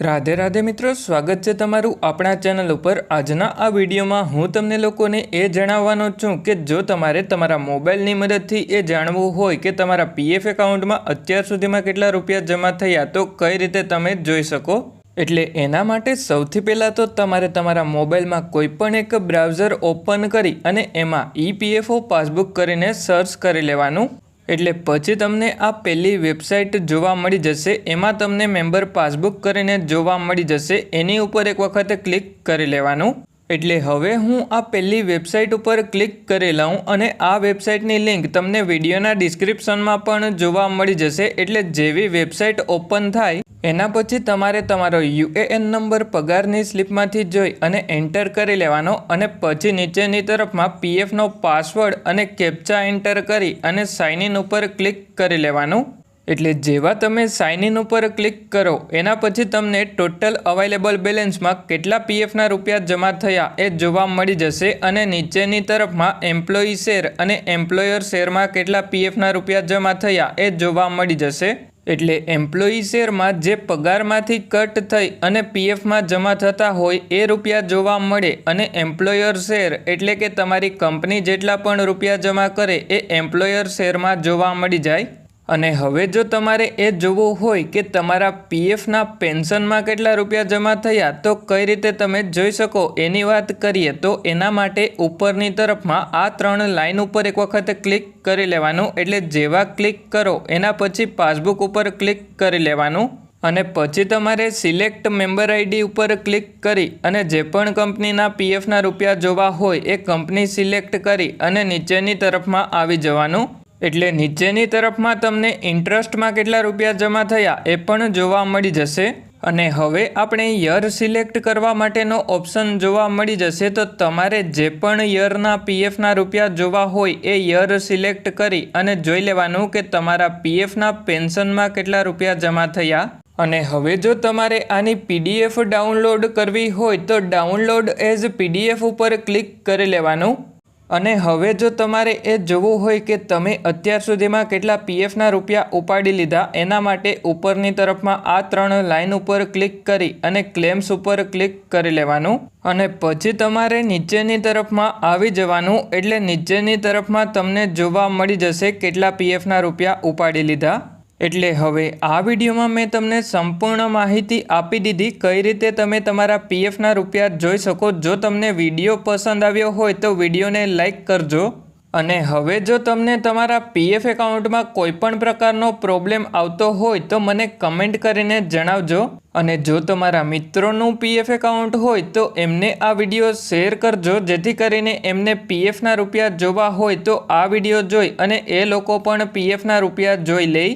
રાધે રાધે મિત્રો, સ્વાગત છે તમારું આપણા ચેનલ ઉપર. આજના આ વિડીયોમાં હું તમને લોકોને એ જણાવવાનો છું કે જો તમારે તમારા મોબાઈલની મદદથી એ જાણવું હોય કે તમારા પીએફ એકાઉન્ટમાં અત્યાર સુધીમાં કેટલા રૂપિયા જમા થયા, તો કઈ રીતે તમે જોઈ શકો? એટલે એના માટે સૌથી પહેલાં તો તમારે તમારા મોબાઈલમાં કોઈ પણ એક બ્રાઉઝર ઓપન કરી અને એમાં ઈપીએફઓ પાસબુક કરીને સર્ચ કરી લેવાનું. એટલે પછી તમને આ પહેલી વેબસાઇટ જોવા મળી જશે. એમાં તમને મેમ્બર પાસબુક કરીને જોવા મળી જશે. એની ઉપર એક વખત ક્લિક કરી લેવાનું. એટલે હવે હું આ પહેલી વેબસાઇટ ઉપર ક્લિક કરી લઉં અને આ વેબસાઇટની લિંક તમને વિડીયોના ડિસ્ક્રિપ્શનમાં પણ જોવા મળી જશે. એટલે જેવી વેબસાઇટ ઓપન થાય એના પછી તમારે તમારો યુએએન નંબર પગારની સ્લિપમાંથી જોઈ અને એન્ટર કરી લેવાનો અને પછી નીચેની તરફમાં પીએફનો પાસવર્ડ અને કેપ્ચા એન્ટર કરી અને સાઇન ઇન ઉપર ક્લિક કરી લેવાનું. એટલે જેવા તમે સાઇન ઇન ઉપર ક્લિક કરો, એના પછી તમને ટોટલ અવેલેબલ બેલેન્સમાં કેટલા પીએફના રૂપિયા જમા થયા એ જોવા મળી જશે અને નીચેની તરફમાં એમ્પ્લોયી શેર અને એમ્પ્લોયર શેરમાં કેટલા પીએફના રૂપિયા જમા થયા એ જોવા મળી જશે. એટલે એમ્પ્લોયી શેરમાં જે પગારમાંથી કટ થઈ અને પીએફમાં જમા થતા હોય એ રૂપિયા જોવા મળે અને એમ્પ્લોયર શેર એટલે કે તમારી કંપની જેટલા પણ રૂપિયા જમા કરે એ એમ્પ્લોયર શેરમાં જોવા મળી જાય. અને હવે જો તમારે એ જોવું હોય કે તમારા પીએફના પેન્શનમાં કેટલા રૂપિયા જમા થયા, તો કઈ રીતે તમે જોઈ શકો? એની વાત કરીએ તો એના માટે ઉપરની તરફમાં આ ત્રણ લાઇન ઉપર એક વખત ક્લિક કરી લેવાનું. એટલે જેવા ક્લિક કરો, એના પછી પાસબુક ઉપર ક્લિક કરી લેવાનું. અને પછી તમારે સિલેક્ટ મેમ્બર આઈડી ઉપર ક્લિક કરી અને જે પણ કંપનીના પીએફના રૂપિયા જોવા હોય, એ કંપની સિલેક્ટ કરી અને નીચેની તરફમાં આવી જવાનું. એટલે નીચેની તરફમાં તમને ઇન્ટરેસ્ટમાં કેટલા રૂપિયા જમા થયા એ પણ જોવા મળી જશે. અને હવે આપણે યર સિલેક્ટ કરવા માટેનો ઓપ્શન જોવા મળી જશે તો તમારે જે પણ યરના પીએફના રૂપિયા જોવા હોય એ યર સિલેક્ટ કરી અને જોઈ લેવાનું કે તમારા પીએફના પેન્શનમાં કેટલા રૂપિયા જમા થયા. અને હવે જો તમારે આની પીડીએફ ડાઉનલોડ કરવી હોય તો ડાઉનલોડ એઝ પીડીએફ ઉપર ક્લિક કરી લેવાનું. અને હવે જો તમારે એ જોવું હોય કે તમે અત્યાર સુધીમાં કેટલા પીએફના રૂપિયા ઉપાડી લીધા, એના માટે ઉપરની તરફમાં આ ત્રણ લાઇન ઉપર ક્લિક કરી અને ક્લેમ્સ ઉપર ક્લિક કરી લેવાનું. અને પછી તમારે નીચેની તરફમાં આવી જવાનું, એટલે નીચેની તરફમાં તમને જોવા મળી જશે કેટલા પીએફના રૂપિયા ઉપાડી લીધા. એટલે હવે આ વિડીયોમાં મેં તમને સંપૂર્ણ માહિતી આપી દીધી કઈ રીતે તમે તમારા પીએફના રૂપિયા જોઈ શકો. જો તમને વીડિયો પસંદ આવ્યો હોય તો વિડીયોને લાઈક કરજો. અને હવે જો તમને તમારા પીએફ એકાઉન્ટમાં કોઈપણ પ્રકારનો પ્રોબ્લેમ આવતો હોય તો મને કમેન્ટ કરીને જણાવજો. અને જો તમારા મિત્રોનું પીએફ એકાઉન્ટ હોય તો એમને આ વીડિયો શેર કરજો. જેથી કરીને એમને પીએફના રૂપિયા જોવા હોય તો આ વીડિયો જોઈ અને એ લોકો પણ પીએફના રૂપિયા જોઈ લે.